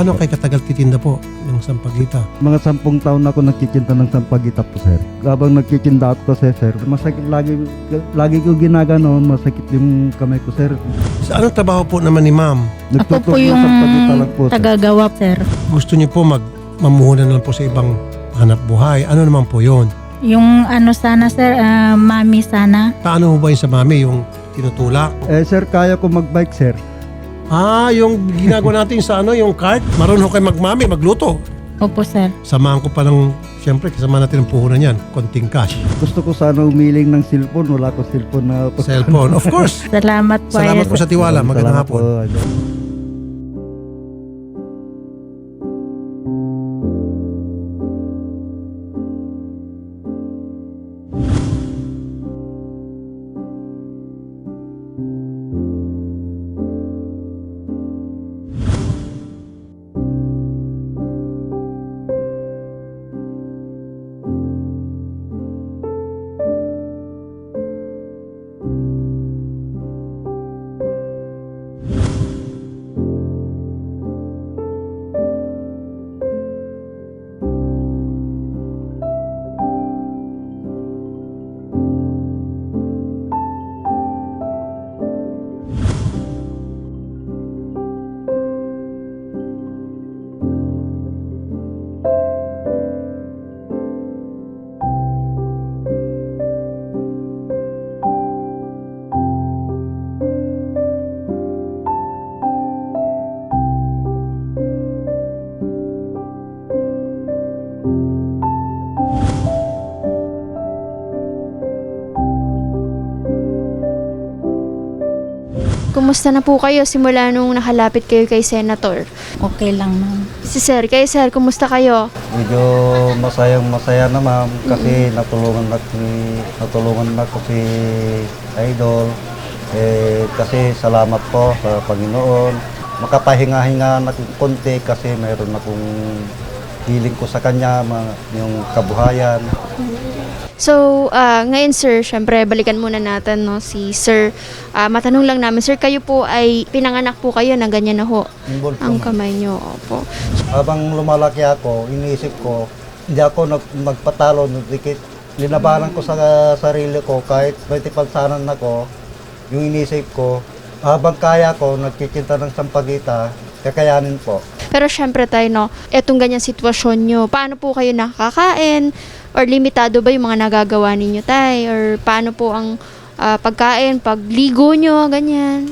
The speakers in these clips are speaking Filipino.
Gaano kay katagal titinda po ng sampagita? Mga sampung taon na ako nagkikinta ng sampagita po, sir. Habang nagkikinda ako kasi, sir, masakit lagi, lagi ko ginagano, masakit yung kamay ko, sir. Sa anong trabaho po naman ni ma'am? Ako Nagtutok po ng yung sampagita lang po, sir. tagagawa, sir. Gusto niyo po mag mamuhunan na lang po sa ibang hanap buhay. Ano naman po yon? Yung ano sana, sir, ah, mami sana. Paano mo ba yun sa mami? Yung tinutulak? Eh, sir, kaya ko magbike, sir. Ah, yung ginagawa natin sa ano, yung cart. Marunong kayo magmami, magluto. Opo, sir. Samahan ko pa ng, siyempre, kasama natin ang puhunan yan. Konting cash. Gusto ko sana umiling ng cellphone. Wala ko cellphone na... Cellphone. Of course. Salamat po. Salamat po Idol. sa tiwala. Magandang Salamat hapon. po, Kumusta na po kayo simula nung nakalapit kayo kay Senator? Okay lang, ma'am. Si Sir, kay Sir, kumusta kayo? Medyo masayang masaya na ma'am kasi natulungan na si natulungan na ko si Idol. Eh, kasi salamat po sa Panginoon. Makapahinga-hinga na ng konti kasi mayroon akong healing ko sa kanya, mga, yung kabuhayan. So, ah, ngayon Sir, syempre balikan muna natin no si Sir. Ah, matanong lang namin, Sir, kayo po ay pinanganak po kayo na ganyan na ho Involved po, ang ma'am. kamay nyo. Opo. Habang lumalaki ako, iniisip ko, hindi ako nag, magpatalo, dikit. Linabanan ko sa sarili ko, kahit may tipansanan ako, yung inisip ko, habang kaya ko, nagkikinta ng sampagita, kakayanin po. Pero syempre tayo no, etong ganyan sitwasyon nyo, paano po kayo nakakain? Or limitado ba yung mga nagagawa ninyo tay? Or paano po ang ah, pagkain, pagligo nyo, ganyan?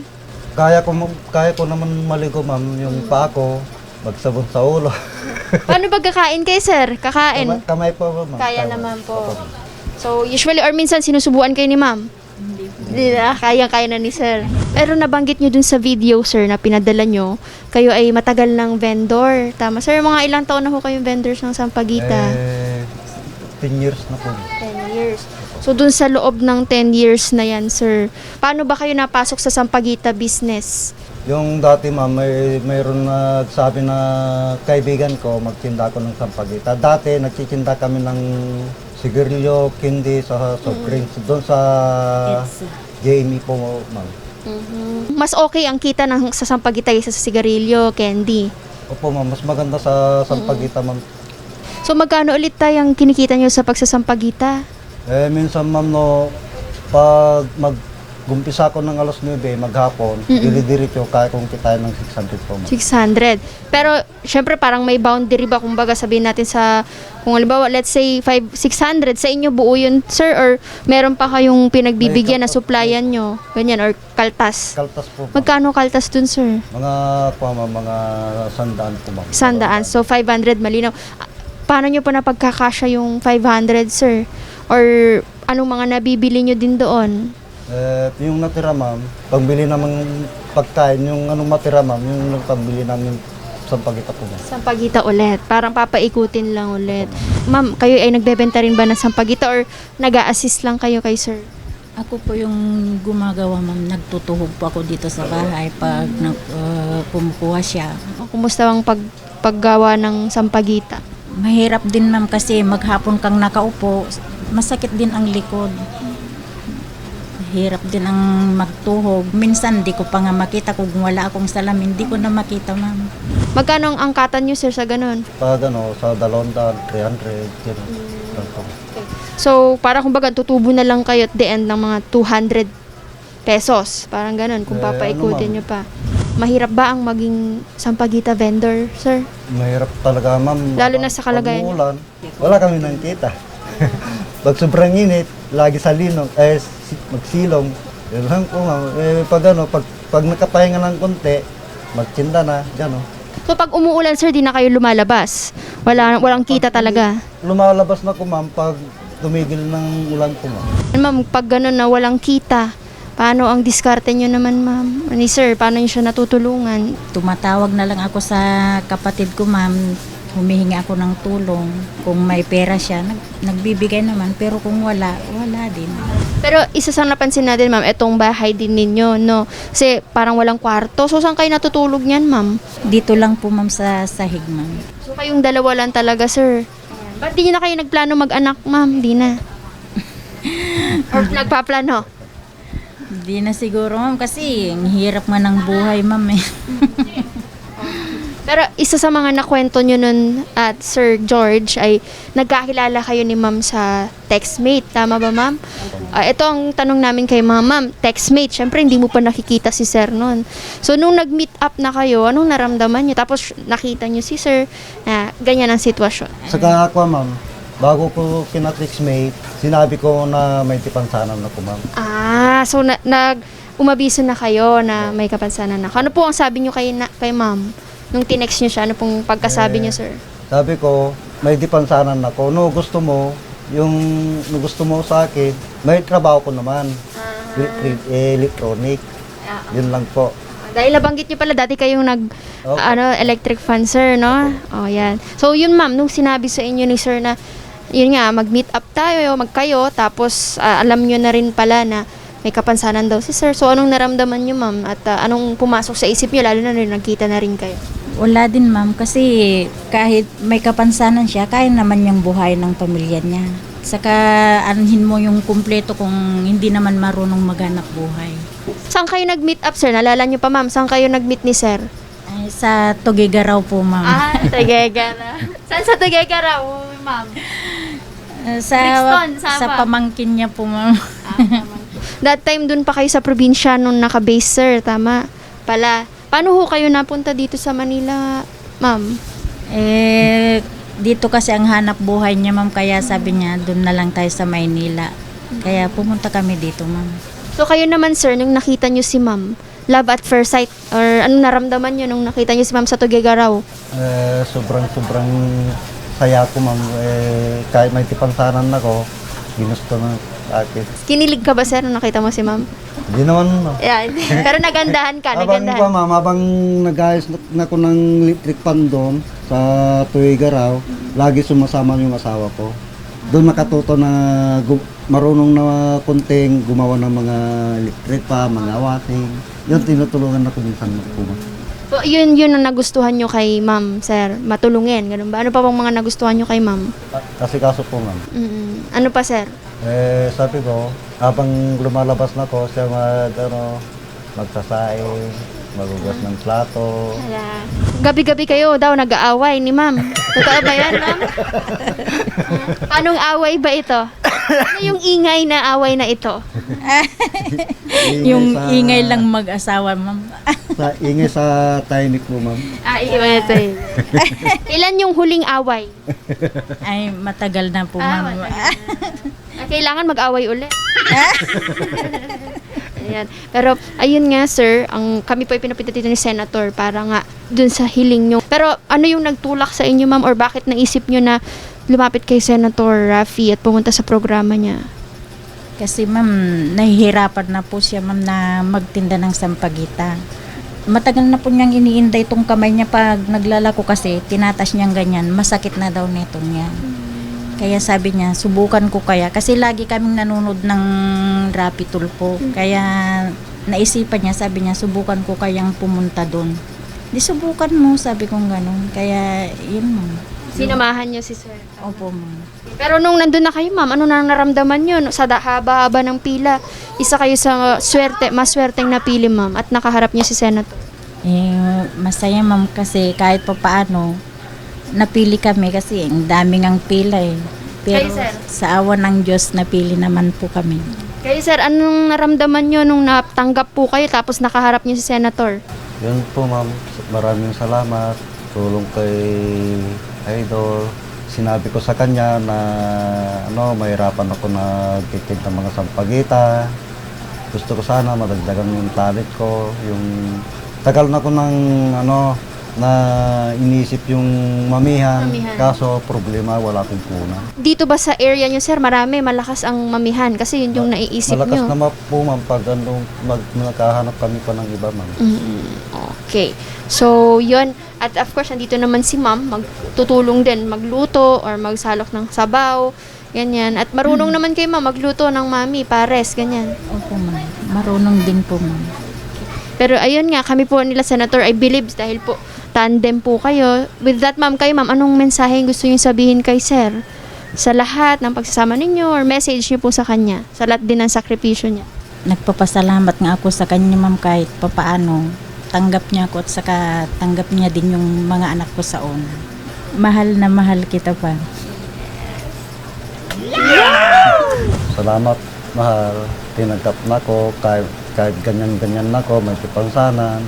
Kaya ko, kaya ko naman maligo, ma'am, yung paa ko, magsabon sa ulo. Paano ba kakain kay Sir? Kakain? kamay, kamay po, ma'am. Kaya Kamay. naman po. Opo. So, usually or minsan sinusubuan kayo ni ma'am? Hindi na, kaya-kaya na ni sir. Pero nabanggit nyo dun sa video, sir, na pinadala nyo, kayo ay matagal ng vendor. Tama, sir, mga ilang taon na ho kayong vendors ng Sampagita? Eh, 10 years na po. 10 years. So, dun sa loob ng 10 years na yan, sir, paano ba kayo napasok sa Sampagita business? Yung dati ma'am, may mayroon nagsabi na kaibigan ko, magtinda ako ng sampagita. Dati nagtitinda kami ng sigarilyo, candy sa soft drinks. Doon sa JME po ma'am. Mas okay ang kita ng sa Sampagita kaysa sa sigarilyo, candy. Opo ma'am, mas maganda sa sampagita ma'am. So, magkano ulit tayo ang kinikita nyo sa pagsasampagita? Eh minsan ma'am no, pag mag-gumpisa ako ng alas 9 maghapon, diri-diretso kaya kong kitain ng 600 po ma'am. 600. Pero, syempre, parang may boundary ba? Kung baga sabihin natin sa, kung halimbawa, let's say, 5, 600, sa inyo buo yun, sir? Or meron pa kayong pinagbibigyan na supplyan nyo? Ganyan, or kaltas? Kaltas po ma'am. Magkano kaltas dun, sir? Mga, po, ma'am, mga sandaan po ma'am. Sandaan. So, 500, malinaw. Ah, Paano nyo po napagkakasya yung 500, sir? Or anong mga nabibili nyo din doon? Eh, yung natira ma'am, pagbili naman pagkain, yung anong matira ma'am, yung nagpabili namin sa pagita po ma'am. Sampagita ulit. Parang papaikutin lang ulit. Ma'am, kayo ay nagbebenta rin ba ng sampagita or nag assist lang kayo kay sir? Ako po yung gumagawa, ma'am. Nagtutuhog po ako dito sa bahay pag nag, ah, kumukuha siya. Kumusta ang pag paggawa ng sampagita? Mahirap din, ma'am, kasi maghapon kang nakaupo. Masakit din ang likod. Hirap din ang magtuhog. Minsan di ko pa nga makita kung wala akong salamin, di ko na makita ma'am. Magkano ang angkatan nyo, sir, sa ganun? Pag ano, sa dalawang daan, 300, gano'n. Ganito. So, para kumbaga, tutubo na lang kayo at the end ng mga 200 pesos. Parang ganun, kung Eh, papaikutin ano, nyo pa. Mahirap ba ang maging sampagita vendor, sir? Mahirap talaga, ma'am. Lalo na sa kalagayan umulan, wala kami nakita. pag sobrang init, lagi sa linong, eh, si- magsilong. Lang po, ma'am. Eh, pag ano, pag, pag nakapahinga ng konti, magtinda na, gano'n. So, pag umuulan, sir, di na kayo lumalabas. Wala, walang kita talaga. Lumalabas na ko, ma'am, pag tumigil ng ulan po, ma'am. Ma'am, pag ganun na walang kita, paano ang diskarte nyo naman, ma'am? Ni sir, paano nyo siya natutulungan? Tumatawag na lang ako sa kapatid ko ma'am, humihingi ako ng tulong. Kung may pera siya, nag, nagbibigay naman. Pero kung wala, wala din. Pero isa sa napansin natin, ma'am, etong bahay din ninyo, no? Kasi parang walang kwarto. So, saan kayo natutulog niyan, ma'am? Dito lang po ma'am sa sahig ma'am. So, kayong dalawa lang talaga, sir. Ba't di na kayo nagplano mag-anak, ma'am? Di na. Or nagpaplano? Di na siguro ma'am kasi ang hirap nga ng buhay ma'am eh. Pero isa sa mga nakwento nyo nun at Sir George ay nagkakilala kayo ni ma'am sa textmate. Tama ba ma'am? Ah, ito ang tanong namin kay ma'am. Ma'am, textmate, syempre hindi mo pa nakikita si Sir nun. So nung nag-meet up na kayo, anong naramdaman nyo? Tapos nakita nyo si Sir na ganyan ang sitwasyon. Saka ako, ma'am, bago ko kinatrixmate, sinabi ko na may tipansanan na ko, ma'am. Ah, so na, nag umabiso na kayo na may kapansanan na. Ano po ang sabi nyo kay, na, kay ma'am? Nung tinext nyo siya, ano pong pagkasabi nyo, sir? Sabi ko, may dipansanan ako. No, gusto mo, yung no, gusto mo sa akin, may trabaho ko naman. Electric, electronic. Yun lang po. Dahil nabanggit niyo pala dati kayong nag Opo. ano electric fan sir, no? Oh, yan. So yun ma'am, nung sinabi sa inyo ni sir na yun nga, mag-meet up tayo, magkayo, tapos ah, alam niyo na rin pala na may kapansanan daw si sir. So anong naramdaman niyo ma'am at ah, anong pumasok sa isip niyo lalo na nung nagkita na rin kayo? Wala din ma'am kasi kahit may kapansanan siya, kaya naman yung buhay ng pamilya niya. Saka anhin mo yung kumpleto kung hindi naman marunong maghanap buhay. Saan kayo nag-meet up sir? Nalala niyo pa ma'am, saan kayo nag-meet ni sir? Ay, sa Tugigaraw po ma'am. Ah, Tagayagara. Saan sa Tagayagara, ma'am? Ah, sa, Brixton, sa pamangkin niya po ma'am. That time dun pa kayo sa probinsya nung naka-base sir, tama? Pala. Paano ho kayo napunta dito sa Manila, ma'am? Eh, dito kasi ang hanap buhay niya, ma'am. Kaya sabi niya, doon na lang tayo sa Maynila. Kaya pumunta kami dito, ma'am. So kayo naman sir, nung nakita nyo si ma'am, love at first sight, or anong naramdaman nyo nung nakita nyo si ma'am sa Tugigaraw? Eh, sobrang, sobrang saya ko, ma'am. Eh, kahit may tipansanan ako, ginusto na akin. Kinilig ka ba sir nung nakita mo si ma'am? Hindi naman, ma'am. Yeah. Pero nagandahan ka, Habang nagandahan. pa, ma'am, habang nag-ayos na, na ko ng electric fan doon sa Tuigaraw, lagi sumasama yung asawa ko. Doon nakatuto na gu- marunong na kunting gumawa ng mga electric pa, mga washing. Yun, tinutulungan ako minsan po, ma'am. So yun, yun ang nagustuhan nyo kay ma'am, sir. Matulungin, ganun ba? Ano pa bang mga nagustuhan nyo kay ma'am? Kasi kaso po, ma'am. Mm, ano pa sir? Eh, sabi ko, habang lumalabas na ko, siya mag, ano, magsasaing, magugas ng plato. Gabi-gabi kayo daw nag-aaway ni ma'am. Totoo ba yan, ma'am? Anong away ba ito? Ano yung ingay na away na ito? yung sa- ingay lang mag-asawa, ma'am. Sa, ingay sa timing po, ma'am. Ah, ito eh. Ilan yung huling away? Ay, matagal na po, Ah, ma'am. matagal Ah, kailangan mag-away ulit. Ayan. Pero ayun nga sir, ang kami po ay pinapita dito ni Senator para nga dun sa hiling nyo. Pero ano yung nagtulak sa inyo ma'am or bakit naisip nyo na lumapit kay Senator Rafi at pumunta sa programa niya? Kasi ma'am, nahihirapan na po siya ma'am na magtinda ng sampagita. Matagal na po niyang iniinda itong kamay niya pag naglalako kasi tinatas niyang ganyan, masakit na daw nito niya. Kaya sabi niya, subukan ko kaya. Kasi lagi kaming nanonood ng Rapid Tulpo. Kaya naisipan niya, sabi niya, subukan ko kayang pumunta doon. Di subukan mo, sabi kong ganun. Kaya, yun ma'am. Sinamahan niyo si sir. Opo, ma'am. Pero nung nandun na kayo, ma'am, ano na naramdaman niyo sa da- haba-haba ng pila? Isa kayo sa swerte, mas swerteng napili, ma'am, at nakaharap niyo si Senator. Eh, masaya ma'am kasi kahit pa paano, napili kami kasi ang daming ang pila eh. Pero Kayo, sir? sa awa ng Diyos, napili naman po kami. Kayo, sir, anong naramdaman niyo nung natanggap po kayo tapos nakaharap niyo si Senator? Yun po ma'am, maraming salamat. Tulong kay Idol. Sinabi ko sa kanya na ano, mahirapan ako na titig ng mga sampagita. Gusto ko sana madagdagan yung talent ko. Yung tagal na ko ng ano, na inisip yung mamihan. Mamihan. Kaso problema, wala akong kuna. Dito ba sa area niyo, sir, marami, malakas ang mamihan kasi yun yung naiisip Malakas niyo. naman po ma'am pag ano, mag, nakahanap kami pa ng iba ma'am. Mm, Okay. So, yun. At of course, nandito naman si ma'am, magtutulong din magluto or magsalok ng sabaw, ganyan. At marunong naman kayo ma'am magluto ng mami, pares, ganyan. Opo, ma'am. Marunong din po, ma'am. Pero ayun nga, kami po nila Senator I believe dahil po tandem po kayo. With that ma'am, kayo ma'am, anong mensahe gusto niyo sabihin kay sir? Sa lahat ng pagsasama ninyo or message niyo po sa kanya? Sa lahat din ng sakripisyo niya? Nagpapasalamat nga ako sa kanya, ma'am, kahit papaano. Tanggap niya ako at saka tanggap niya din yung mga anak ko sa una. Mahal na mahal kita pa. Salamat, mahal. Tinanggap na ko, kahit, kahit ganyan-ganyan na ko, may pipansanan.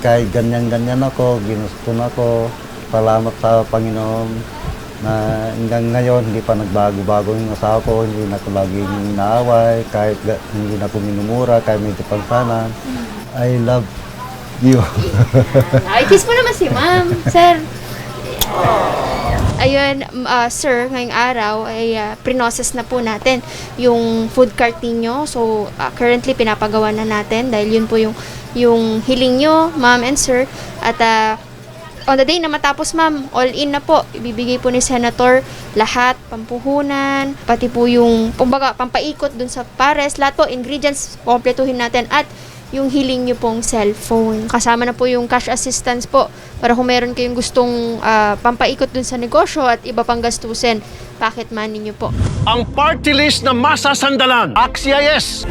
Kahit ganyan-ganyan ako, ginusto na ko. Salamat sa Panginoon na hanggang ngayon hindi pa nagbago-bago yung asawa ko, hindi na ko laging naaway, kahit hindi na ko minumura, kahit may pipansanan. I love you. Ay, kiss mo naman si ma'am, sir. Ayun, ah, sir, ngayong araw ay ah, prinoses na po natin yung food cart ninyo. So, ah, currently pinapagawa na natin dahil yun po yung, yung hiling nyo, ma'am and sir. At ah, on the day na matapos, ma'am, all in na po. Ibibigay po ni Senator lahat, pampuhunan, pati po yung, kumbaga, pampaikot dun sa pares. Lahat po, ingredients, kompletuhin natin. At yung hiling nyo pong cellphone. Kasama na po yung cash assistance po para kung meron kayong gustong ah, pampaikot dun sa negosyo at iba pang gastusin, pocket money nyo po. ang party list na masasandalan. Axia yes!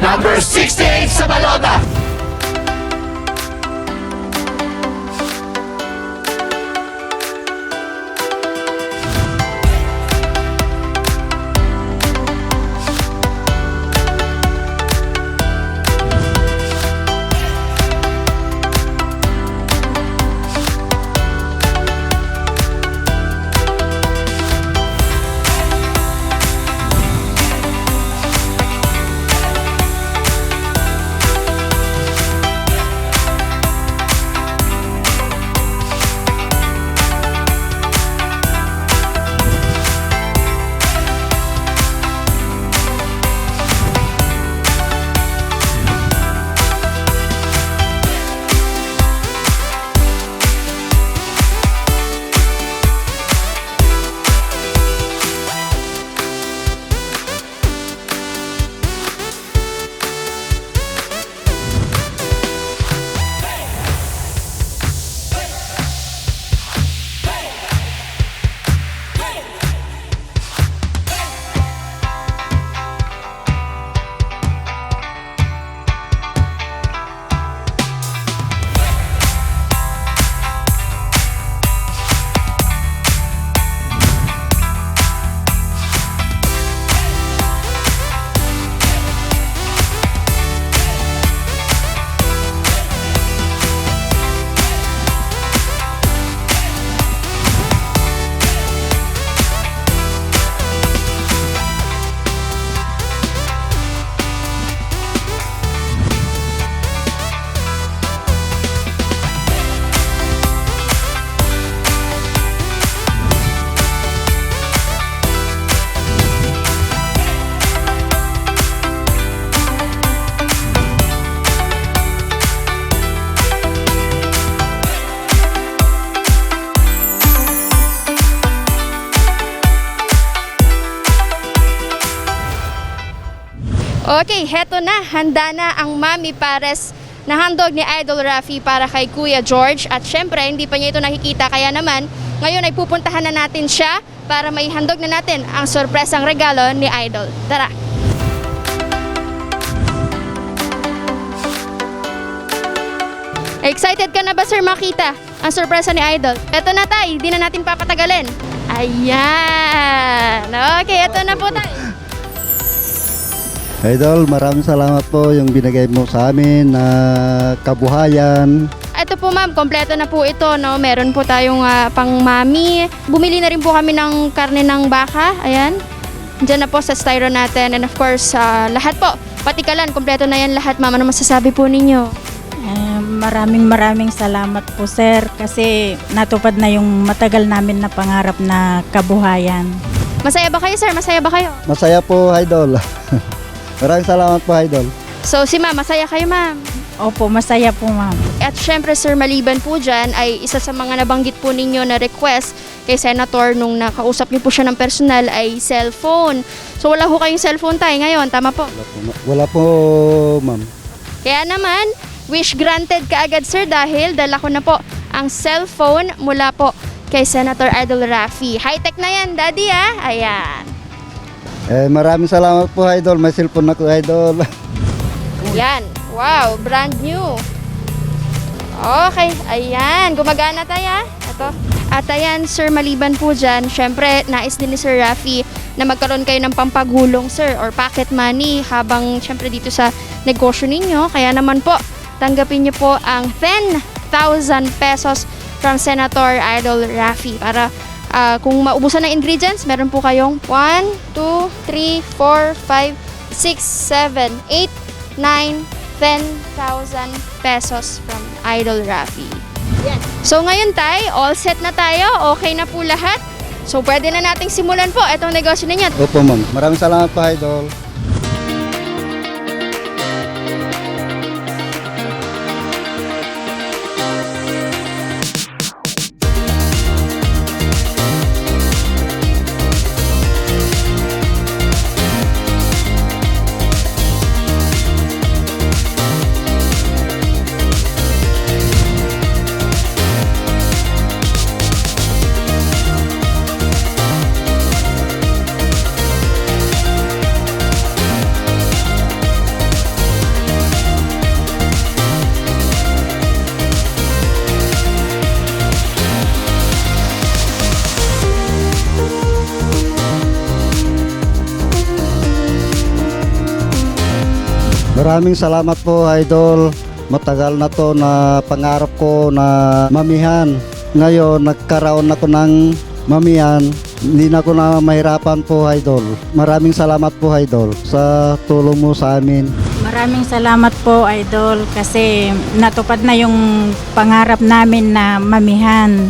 Okay, heto na. Handa na ang Mami Pares na handog ni Idol Rafi para kay Kuya George. At syempre, hindi pa niya ito nakikita. Kaya naman, Ngayon ay pupuntahan na natin siya para maihandog na natin ang sorpresang regalo ni Idol. Tara! Excited ka na ba sir makita ang sorpresa ni Idol? Eto na tay, di na natin papatagalin. Ayan! Okay, eto na po tay. Idol, maraming salamat po yung binigay mo sa amin na kabuhayan. Ito po ma'am, kompleto na po ito. No? Meron po tayong ah, pang mami. Bumili na rin po kami ng karne ng baka. Ayan. Diyan na po sa styro natin. And of course, sa lahat po. Pati kalan, kompleto na yan lahat ma'am. Ano masasabi po ninyo? Eh, maraming maraming salamat po sir kasi natupad na yung matagal namin na pangarap na kabuhayan. Masaya ba kayo sir? Masaya ba kayo? Masaya po, Idol. maraming salamat po, Idol. So si ma'am, masaya kayo ma'am. Opo, masaya po ma'am. At syempre sir, maliban po dyan ay isa sa mga nabanggit po ninyo na request kay Senator nung nakausap niyo po siya ng personal ay cellphone. So wala ho kayong cellphone tayo ngayon, tama po? Wala po, ma- Wala po, ma'am. Kaya naman, wish granted kaagad sir dahil dala ko na po ang cellphone mula po kay Senator Idol Rafi. High-tech na yan, daddy ah. Ayan. Eh, maraming salamat po, Idol. May cellphone ako, Idol. Yan. Wow, brand new. Okay, ayan. Gumagana tayo ah. Ito. At ayan, sir, maliban po dyan, syempre, nais din ni Sir Rafi na magkaroon kayo ng pampagulong, sir, or pocket money habang, syempre, dito sa negosyo ninyo. Kaya naman po, tanggapin niyo po ang 10,000 pesos from Senator Idol Rafi para ah, kung maubusan ng ingredients, meron po kayong 1, 2, 3, 4, 5, 6, 7, 8, 9, 10,000 pesos from Idol Rafi. So ngayon tay, all set na tayo, okay na po lahat. So pwede na nating simulan po itong negosyo ninyo. Opo, ma'am. Maraming salamat po, Idol. Maraming salamat po, Idol. Matagal na to na pangarap ko na mamihan. Ngayon, nagkaroon ako ng mamihan. Hindi na ako na mahirapan po, Idol. Maraming salamat po, Idol, sa tulong mo sa amin. Maraming salamat po idol kasi natupad na yung pangarap namin na mamihan.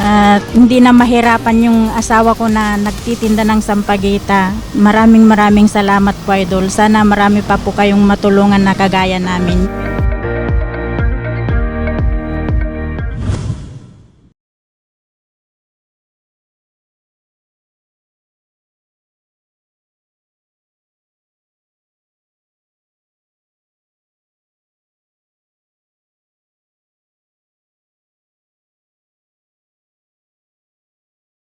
At hindi na mahirapan yung asawa ko na nagtitinda ng sampagita. Maraming maraming salamat po idol. Sana marami pa po kayong matulungan na kagaya namin.